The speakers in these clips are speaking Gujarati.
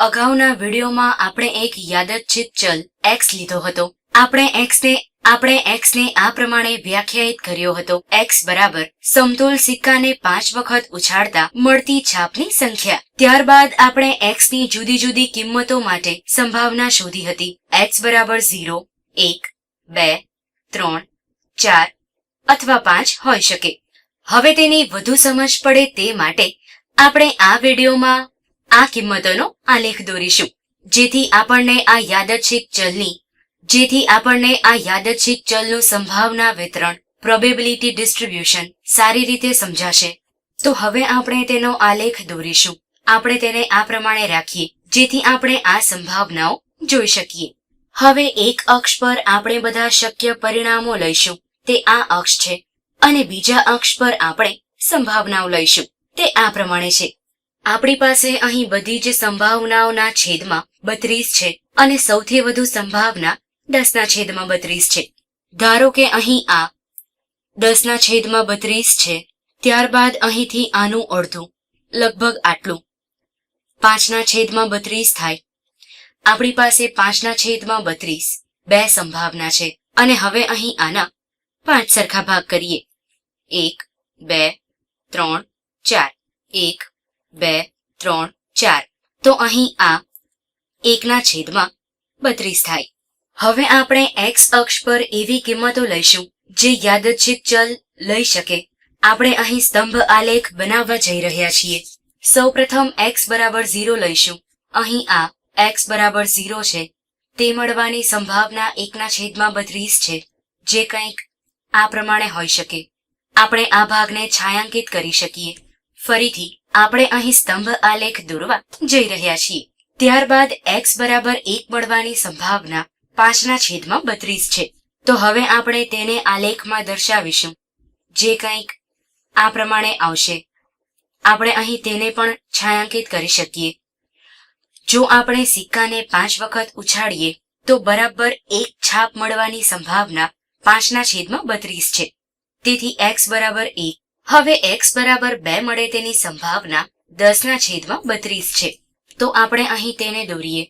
અગાઉના વિડીયોમાં આપણે એક યાદચ્છિત ચલ એક્સ લીધો હતો. આપણે એક્સને આપણે એક્સને આ પ્રમાણે વ્યાખ્યાયિત કર્યો હતો. એક્સ બરાબર સમતોલ સિક્કાને પાંચ વખત ઉછાળતા મળતી છાપની સંખ્યા. ત્યારબાદ આપણે એક્સની જુદી જુદી કિંમતો માટે સંભાવના શોધી હતી. એક્સ બરાબર 0 1 2 3 4 અથવા પાંચ હોઈ શકે. હવે તેની વધુ સમજ પડે તે માટે આપણે આ વિડીયોમાં આ કિંમતોનો આલેખ દોરીશું. જેથી આપણને આ યાદચ્છિક ચલની, જેથી આપણને આ યાદચ્છિક ચલનું સંભાવના વિતરણ પ્રોબેબિલિટી ડિસ્ટ્રીબ્યુશન સારી રીતે સમજાશે. તો હવે આપણે તેનો આલેખ દોરીશું. આપણે તેને આ પ્રમાણે રાખીએ, જેથી આપણે આ સંભાવનાઓ જોઈ શકીએ. હવે એક અક્ષ પર આપણે બધા શક્ય પરિણામો લઈશું. તે આ અક્ષ છે. અને બીજા અક્ષ પર આપણે સંભાવનાઓ લઈશું. તે આ પ્રમાણે છે. આપણી પાસે અહીં બધી જ સંભાવનાઓના છેદમાં બત્રીસ છે અને સૌથી વધુ સંભાવના દસના છેદમાં બત્રીસ છે. ધારો કે અહીં આ દસના છેદમાં બત્રીસ છે, ત્યારબાદ અહીંથી આનું અડધું, લગભગ આટલું. પાંચના છેદમાં બત્રીસ થાય. આપણી પાસે પાંચના છેદમાં બત્રીસ, બે સંભાવના છે. અને હવે અહીં આના પાંચ સરખા ભાગ કરીએ. એક, બે, ત્રણ, ચાર. એક બે, ત્રણ, ચાર. તો અહીં આ એકના છેદમાં બત્રીસ થાય. હવે આપણે એક્સ અક્ષ પર એવી કિંમતો લઈશું જે યાદચ્છિક ચલ લઈ શકે. આપણે અહીં સ્તંભ આલેખ બનાવવા જઈ રહ્યા છીએ. સૌપ્રથમ એક્સ બરાબર ઝીરો લઈશું. અહીં આ એક્સ બરાબર ઝીરો છે. તે મળવાની સંભાવના એકના છેદમાં બત્રીસ છે, જે કંઈક આ પ્રમાણે હોઈ શકે. આપણે આ ભાગને છાયાંકિત કરી શકીએ. ફરીથી આપણે અહીં સ્તંભ આલેખ દોરવા જઈ રહ્યા છીએ. ત્યારબાદ એક્સ બરાબર એક મળવાની સંભાવના પાંચના છેદમાં બત્રીસ છે. તો હવે આપણે તેને આલેખમાં દર્શાવીશું. જે કંઈક આ પ્રમાણે આવશે. આપણે અહીં તેને પણ છાયાંકિત કરી શકીએ. જો આપણે સિક્કાને પાંચ વખત ઉછાળીએ, તો બરાબર એક છાપ મળવાની સંભાવના પાંચના છેદમાં બત્રીસ છે. તેથી એક્સ બરાબર એક હવે એક્સ બરાબર બે મળે તેની સંભાવના દસના છેદમાં બત્રીસ છે. તો આપણે અહીં તેને દોરીએ.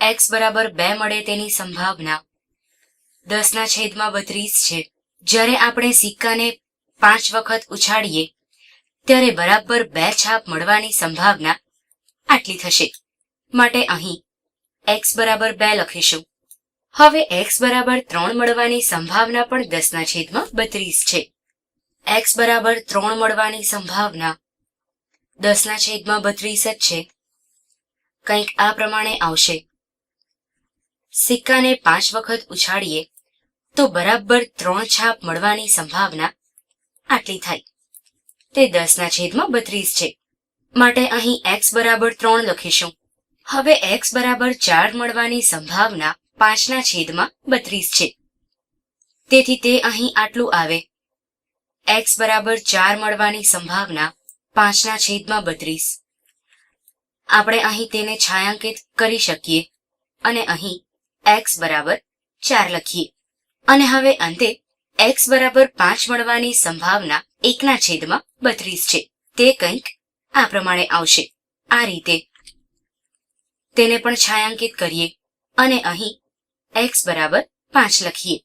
એક્સ બરાબર બે મળે તેની સંભાવના દસના છેદમાં બત્રીસ છે. જ્યારે આપણે સિક્કાને પાંચ વખત ઉછાળીએ, ત્યારે બરાબર બે છાપ મળવાની સંભાવના આટલી થશે. માટે અહીં એક્સ બરાબર બે લખીશું. હવે એક્સ બરાબર ત્રણ મળવાની સંભાવના પણ દસના છેદમાં બત્રીસ છે. એક્સ બરાબર ત્રણ મળવાની સંભાવના દસના છેદમાં બત્રીસ જ છે. કંઈક આ પ્રમાણે આવશે. સિક્કાને પાંચ વખત ઉછાળીએ તો બરાબર ત્રણ છાપ મળવાની સંભાવના આટલી થાય. તે દસના છેદમાં બત્રીસ છે. માટે અહીં એક્સ બરાબર ત્રણ લખીશું. હવે એક્સ બરાબર ચાર મળવાની સંભાવના પાંચના છેદમાં બત્રીસ છે. તેથી તે અહીં આટલું આવે. એક્સ બરાબર ચાર મળવાની સંભાવના પાંચના છેદમાં બત્રીસ. આપણે અહીં તેને છાયાંકિત કરી શકીએ અને અહીં એક્સ બરાબર ચાર લખીએ. અને હવે અંતે એક્સ બરાબર પાંચ મળવાની સંભાવના એકના છેદમાં બત્રીસ છે. તે કંઈક આ પ્રમાણે આવશે. આ રીતે તેને પણ છાયાંકિત કરીએ અને અહીં એક્સ બરાબર પાંચ લખીએ.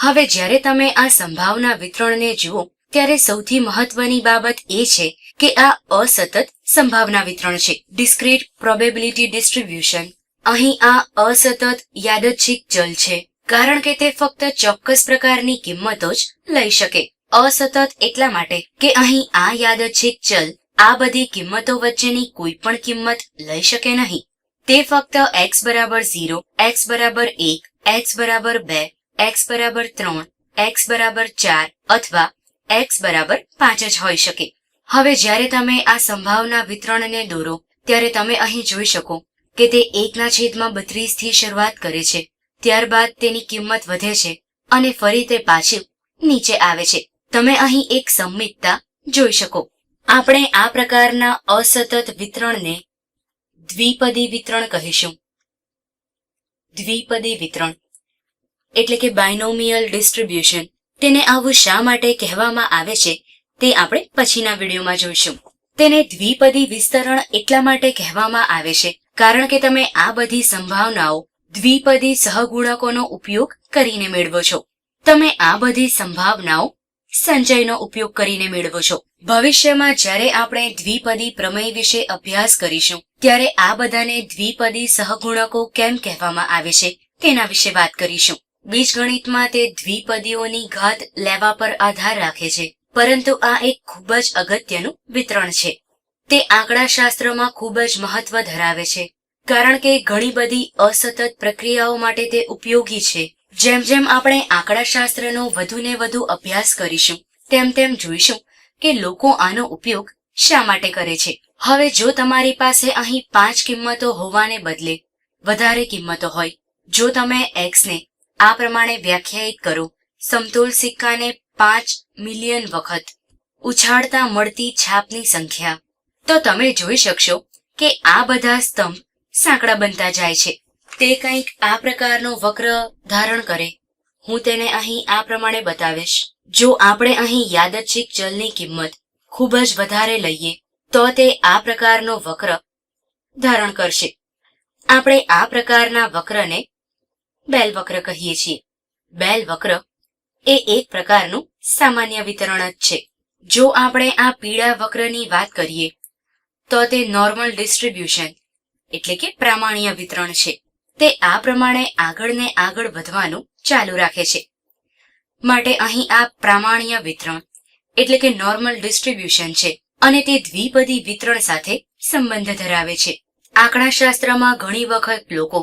હવે જ્યારે તમે આ સંભાવના વિતરણને જુઓ, ત્યારે સૌથી મહત્વની બાબત એ છે કે આ અસતત સંભાવના વિતરણ છે. ડિસ્ક્રીટ પ્રોબેબિલિટી ડિસ્ટ્રીબ્યુશન અહીં આ અસતત યાદચ્છિક ચલ છે, કારણ કે તે ફક્ત ચોક્કસ પ્રકારની કિંમતો જ લઈ શકે. અસતત એટલા માટે કે અહીં આ યાદચ્છિક ચલ આ બધી કિંમતો વચ્ચેની કોઈ પણ કિંમત લઈ શકે નહીં. તે ફક્ત x બરાબર ઝીરો x બરાબર એક, x બરાબર 2 x બરાબર ત્રણ, x બરાબર ચાર અથવા x બરાબર પાંચ જ હોઈ શકે. હવે જ્યારે તમે આ સંભાવના વિતરણને દોરો, ત્યારે તમે અહીં જોઈ શકો કે તે એકના છેદમાં બત્રીસથી શરૂઆત કરે છે, ત્યારબાદ તેની કિંમત વધે છે અને ફરી તે પાછી નીચે આવે છે. તમે અહીં એક સંમિતતા જોઈ શકો. આપણે આ પ્રકારના અસતત વિતરણને દ્વિપદી વિતરણ કહીશું. દ્વિપદી વિતરણ. એટલે કે બાયનોમિયલ ડિસ્ટ્રીબ્યુશન તેને આવું શા માટે કહેવામાં આવે છે તે આપણે પછીના વિડીયોમાં જોઈશું. તેને દ્વિપદી વિસ્તરણ એટલા માટે કહેવામાં આવે છે કારણ કે તમે આ બધી સંભાવનાઓ દ્વિપદી સહગુણકોનો ઉપયોગ કરીને મેળવો છો. તમે આ બધી સંભાવનાઓ સંચયનો ઉપયોગ કરીને મેળવો છો. ભવિષ્યમાં જ્યારે આપણે દ્વિપદી પ્રમેય વિશે અભ્યાસ કરીશું, ત્યારે આ બધાને દ્વિપદી સહગુણકો કેમ કહેવામાં આવે છે તેના વિશે વાત કરીશું. બીજગણિતમાં તે દ્વિપદીઓની ઘાત લેવા પર આધાર રાખે છે, પરંતુ આ એક ખૂબ જ અગત્યનું વિતરણ છે. તે આંકડાશાસ્ત્રમાં ખૂબ જ મહત્વ ધરાવે છે, કારણ કે ઘણી બધી અસતત પ્રક્રિયાઓ માટે તે ઉપયોગી છે. જેમ જેમ આપણે આંકડાશાસ્ત્રનો વધુને વધુ અભ્યાસ કરીશું, તેમ તેમ જોઈશું કે લોકો આનો ઉપયોગ શા માટે કરે છે. હવે જો તમારી પાસે અહીં પાંચ કિંમતો હોવાને બદલે વધારે કિંમતો હોય, જો તમે એક્સને ને આ પ્રમાણે વ્યાખ્યાયિત કરો. સમતોલ સિક્કાને પાંચ મિલિયન વખત ઉછાળતા મળતી છાપની સંખ્યા. તો તમે જોઈ શકશો કે આ બધા સ્તંભ સાંકડા બનતા જાય છે. તે કંઈક આ પ્રકારનો વક્ર ધારણ કરે. હું તેને અહીં આ પ્રમાણે બતાવીશ. જો આપણે અહીં યાદચ્છિક ચલની કિંમત ખૂબ જ વધારે લઈએ, તો તે આ પ્રકારનો વક્ર ધારણ કરશે. આપણે આ પ્રકારના વક્રને બેલ વક્ર કહીએ છીએ. બેલ વક્ર એ એક પ્રકારનું સામાન્ય વિતરણ જ છે. જો આપણે આ પીળા વક્રની વાત કરીએ, તો તે નોર્મલ ડિસ્ટ્રીબ્યુશન એટલે કે પ્રામાણ્ય વિતરણ છે. તે આ પ્રમાણે આગળ ને આગળ વધવાનું ચાલુ રાખે છે. માટે અહીં આ પ્રામાણ્ય વિતરણ એટલે કે નોર્મલ ડિસ્ટ્રીબ્યુશન છે અને તે દ્વિપદી વિતરણ સાથે સંબંધ ધરાવે છે. આંકડાશાસ્ત્રમાં ઘણી વખત લોકો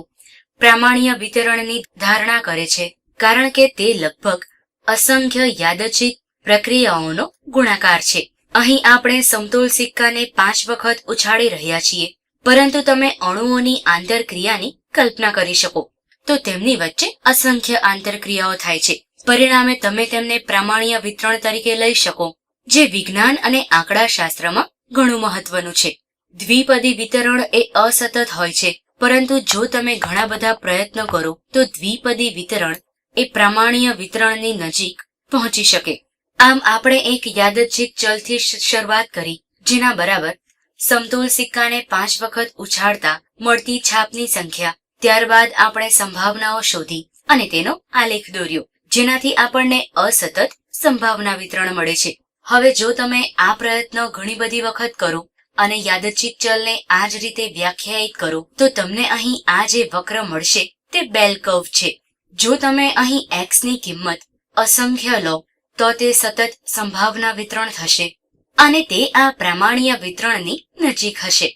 પ્રામાણ્ય વિતરણની ધારણા કરે છે, કારણ કે તે લગભગ અસંખ્ય યાદચિત પ્રક્રિયાઓનો ગુણાકાર છે. અહીં આપણે સમતોલ સિક્કાને પાંચ વખત ઉછાળી રહ્યા છીએ, પરંતુ તમે અણુઓની આંતરક્રિયાની કલ્પના કરી શકો. તો તેમની વચ્ચે અસંખ્ય આંતરક્રિયાઓ થાય છે. પરિણામે તમે તેમને પ્રામાણ્ય વિતરણ તરીકે લઈ શકો, જે વિજ્ઞાન અને આંકડાશાસ્ત્રમાં ઘણું મહત્વનું છે. દ્વિપદી વિતરણ એ અસતત હોય છે પરંતુ જો તમે ઘણા બધા પ્રયત્નો કરો, તો દ્વિપદી વિતરણ એ પ્રામાણ્ય વિતરણની નજીક પહોંચી શકે. આમ આપણે એક યાદચ્છિક ચલથી શરૂઆત કરી, જેના બરાબર સમતોલ સિક્કાને પાંચ વખત ઉછાળતા મળતી છાપની સંખ્યા, ત્યારબાદ આપણે સંભાવનાઓ શોધી અને તેનો આલેખ દોર્યો, જેનાથી આપણને અસતત સંભાવના વિતરણ મળે છે. હવે જો તમે આ પ્રયત્નો ઘણી બધી વખત કરો અને યાદચિત ચલને આ જ રીતે વ્યાખ્યાયિત કરો, તો તમને અહીં આ જે વક્ર મળશે, તે બેલ કર્વ છે. જો તમે અહીં એક્સની કિંમત અસંખ્ય લો, તો તે સતત સંભાવના વિતરણ થશે અને તે આ પ્રામાણ્ય વિતરણની નજીક હશે.